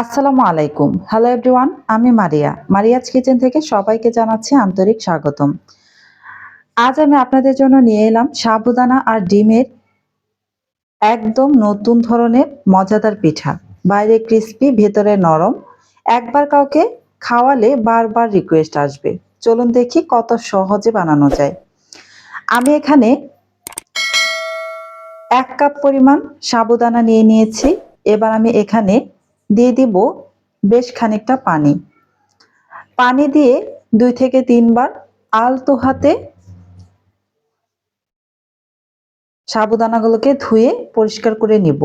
আসসালামু আলাইকুম। Hello everyone আমি মারিয়া। মারিয়াজ কিচেন থেকে সবাইকে জানাচ্ছি আন্তরিক স্বাগতম। আজ আমি আপনাদের জন্য নিয়ে এলাম সাবুদানা আর ডিমের একদম নতুন ধরনের মজাদার পিঠা। বাইরে ক্রিস্পি ভেতরে নরম। একবার কাউকে খাওয়ালে বারবার রিকোয়েস্ট আসবে। চলুন দেখি কত সহজে বানানো যায়। আমি এখানে এক কাপ পরিমাণ সাবুদানা নিয়ে নিয়েছি। এবার আমি এখানে দিয়ে দিব বেশ খানিকটা পানি। পানি দিয়ে দুই থেকে তিনবার আলতো হাতে সাবুদানাগুলোকে ধুয়ে পরিষ্কার করে নিব।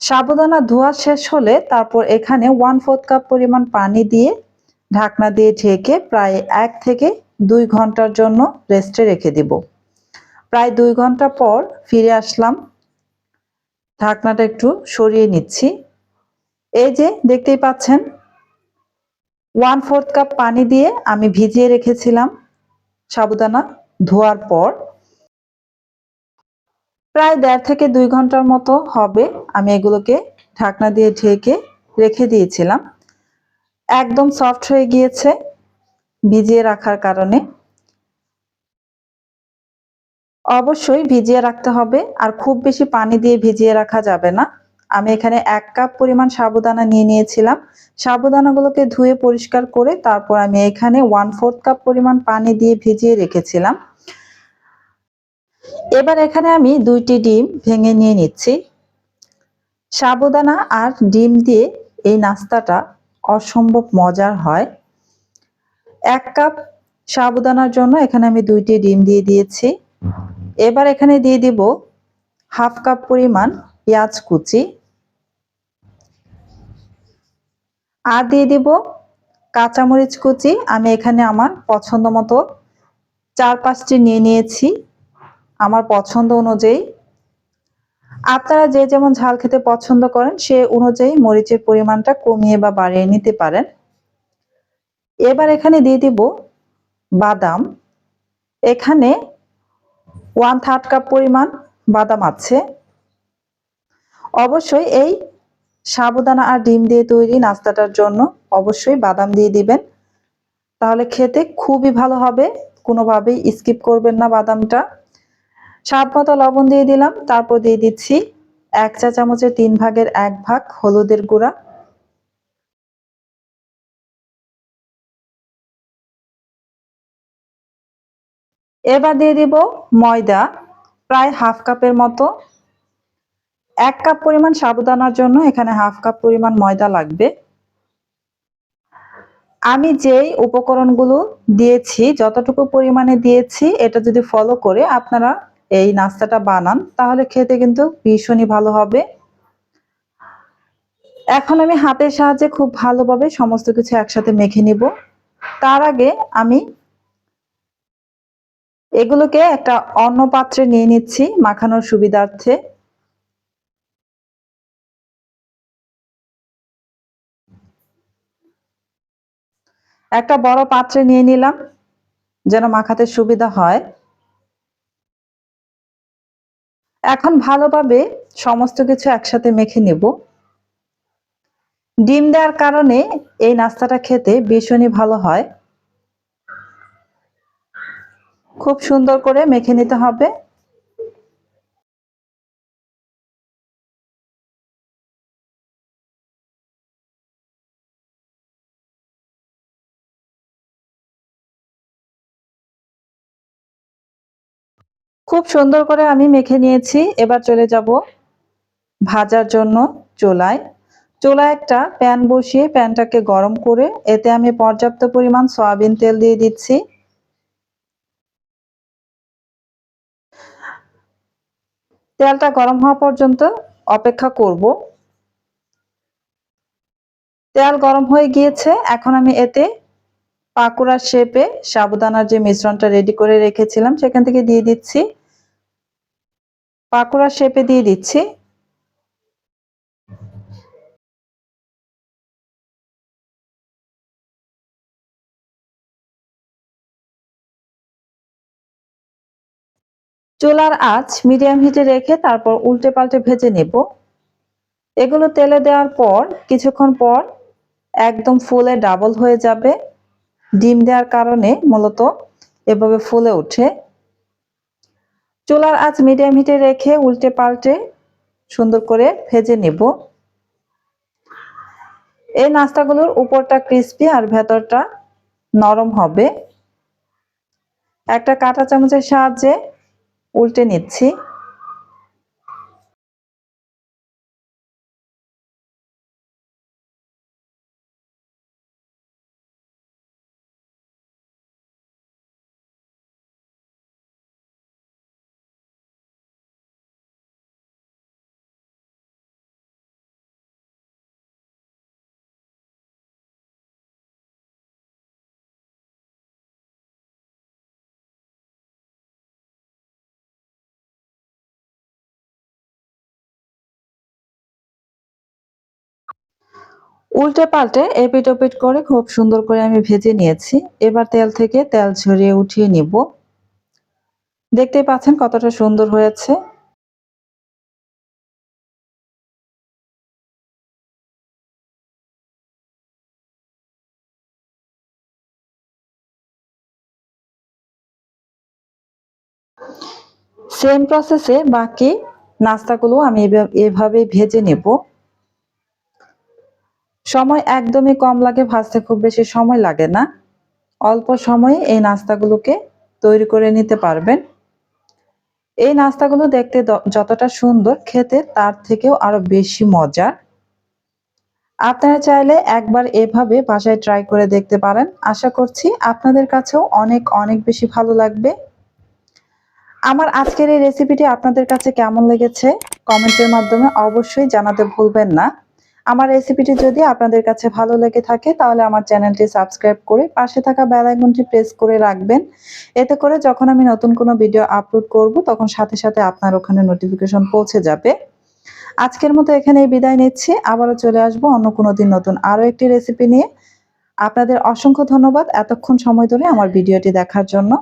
সাবুদানা ধোয়া শেষ হলে তারপর এখানে ওয়ান ফোর্থ কাপ পরিমাণ পানি দিয়ে ঢাকনা দিয়ে ঢেকে প্রায় এক থেকে দুই ঘণ্টার জন্য রেস্টে রেখে দিব। প্রায় দুই ঘণ্টা পর ফিরে আসলাম। ঢাকনাটা একটু সরিয়ে নিচ্ছি। এই যে দেখতেই পাচ্ছেন ওয়ান ফোর্থ কাপ পানি দিয়ে আমি ভিজিয়ে রেখেছিলাম সাবুদানা ধোয়ার পর। প্রায় দেড় থেকে দুই ঘণ্টার মতো হবে আমি এগুলোকে ঢাকনা দিয়ে ঢেকে রেখে দিয়েছিলাম। একদম সফট হয়ে গিয়েছে ভিজিয়ে রাখার কারণে। অবশ্যই ভিজিয়ে রাখতে হবে, আর খুব বেশি পানি দিয়ে ভিজিয়ে রাখা যাবে না। আমি এখানে এক কাপ পরিমাণ সাবুদানা নিয়ে নিয়েছিলাম। সাবুদানাগুলোকে ধুয়ে পরিষ্কার করে তারপর আমি এখানে ওয়ান ফোর্থ কাপ পরিমাণ পানি দিয়ে ভিজিয়ে রেখেছিলাম। এবার এখানে আমি দুইটি ডিম ভেঙে নিয়ে নিচ্ছি। সাবুদানা আর ডিম দিয়ে এই নাস্তাটা অসম্ভব মজার হয়। এক কাপ সাবুদানার জন্য এখানে আমি দুইটি ডিম দিয়ে দিয়েছি। এবার এখানে দিয়ে দিব হাফ কাপ পরিমাণ পেঁয়াজ কুচি। আর দিয়ে দিব কাঁচামরিচ কুচি। আমি এখানে আমার পছন্দ মতো চার পাঁচটি নিয়ে নিয়েছি আমার পছন্দ অনুযায়ী। আপনারা যে যেমন ঝাল খেতে পছন্দ করেন, সে অনুযায়ী মরিচের পরিমাণটা কমিয়ে বা বাড়িয়ে নিতে পারেন। এবার এখানে দিয়ে দিব বাদাম। এখানে ওয়ান থার্ড কাপ পরিমাণ বাদাম আছে। অবশ্যই এই সাবুদানা আর ডিম দিয়ে তৈরি নাস্তাটার জন্য অবশ্যই বাদাম দিয়ে দিবেন। তাহলে খেতে খুবই ভালো হবে, কোনোভাবেই স্কিপ করবেন না বাদামটা। স্বাদ মতো লবণ দিয়ে দিলাম, তারপর দিয়ে দিচ্ছি এক চা চামচের তিন ভাগের এক ভাগ হলুদের গুঁড়া। এবার দিয়ে দিব ময়দা, প্রায় হাফ কাপের মতো। এক কাপ পরিমাণ সাবুদানার জন্য এখানে হাফ কাপ পরিমাণ ময়দা লাগবে। আমি যেই উপকরণগুলো দিয়েছি, যতটুকু পরিমাণে দিয়েছি, এটা যদি ফলো করে আপনারা এই নাস্তাটা বানান, তাহলে খেতে কিন্তু ভীষণই ভালো হবে। এখন আমি হাতের সাহায্যে খুব ভালোভাবে সমস্ত কিছু একসাথে মেখে নিব। তার আগে আমি এগুলোকে একটা অন্য পাত্রে নিয়ে নিচ্ছি মাখানোর সুবিধার্থে। একটা বড় পাত্রে নিয়ে নিলাম, যেন মাখাতে সুবিধা হয়। এখন ভালোভাবে সমস্ত কিছু একসাথে মেখে নেব। ডিম দেওয়ার কারণে এই নাস্তাটা খেতে ভীষণই ভালো হয়। খুব সুন্দর করে মেখে নিতে হবে। খুব সুন্দর করে আমি মেখে নিয়েছি। এবার চলে যাব ভাজার জন্য চোলায়। চোলায় একটা প্যান বসিয়ে প্যানটাকে গরম করে এতে আমি পর্যাপ্ত পরিমাণ সয়াবিন তেল দিয়ে দিচ্ছি। তেলটা গরম হওয়া পর্যন্ত অপেক্ষা করব। তেল গরম হয়ে গিয়েছে। এখন আমি এতে পাকুড়ার শেপে সাবুদানার যে মিশ্রণটা রেডি করে রেখেছিলাম, সেখান থেকে দিয়ে দিচ্ছি। পাকুড়ার শেপে দিয়ে দিচ্ছি। চুলার আঁচ মিডিয়াম হিটে রেখে তারপর উল্টে পাল্টে ভেজে নেব। এগুলো তেলে দেওয়ার পর, কিছুক্ষণ পর একদম ফুলে ডাবল হয়ে যাবে। ডিম দেওয়ার কারণে মূলত এভাবে ফুলে ওঠে। চুলার আঁচ মিডিয়াম হিটে রেখে উল্টে পাল্টে সুন্দর করে ভেজে নেব। এই নাস্তাগুলোর উপরটা ক্রিস্পি আর ভেতরটা নরম হবে। একটা কাঁটা চামচের সাহায্যে উল্টে নিচ্ছি। উল্টে পাল্টে এপিট ওপিট করে খুব সুন্দর করে আমি ভেজে নিয়েছি। এবার তেল থেকে তেল ঝরিয়ে উঠিয়ে নিব। দেখতেই পাচ্ছেন কতটা সুন্দর হয়েছে। সেম প্রসেসে বাকি নাস্তাগুলো আমি এভাবে ভেজে নেব। সময় একদমই কম লাগে, ভাজতে খুব বেশি সময় লাগে না। অল্প সময়ে এই নাস্তাগুলোকে তৈরি করে নিতে পারবেন। এই নাস্তাগুলো দেখতে যতটা সুন্দর খেতে, তার থেকেও আরও বেশি মজার। আপনারা চাইলে একবার এভাবে বাসায় ট্রাই করে দেখতে পারেন। আশা করছি আপনাদের কাছেও অনেক অনেক বেশি ভালো লাগবে। আমার আজকের এই রেসিপিটি আপনাদের কাছে কেমন লেগেছে? কমেন্টের মাধ্যমে অবশ্যই জানাতে ভুলবেন না। আমার রেসিপিটি যদি আপনাদের কাছে ভালো লেগে থাকে, তাহলে আমার চ্যানেলটি সাবস্ক্রাইব করে পাশে থাকা বেল আইকনটি প্রেস করে রাখবেন। এতে করে যখন আমি নতুন কোনো ভিডিও আপলোড করব, তখন সাথে সাথে আপনার ওখানে নোটিফিকেশন পৌঁছে যাবে। আজকের মতো এখানে বিদায় নিচ্ছি। আবারও চলে আসব অন্য কোনো দিন নতুন আরও একটি রেসিপি নিয়ে। আপনাদের অসংখ্য ধন্যবাদ এতক্ষণ সময় ধরে আমার ভিডিওটি দেখার জন্য।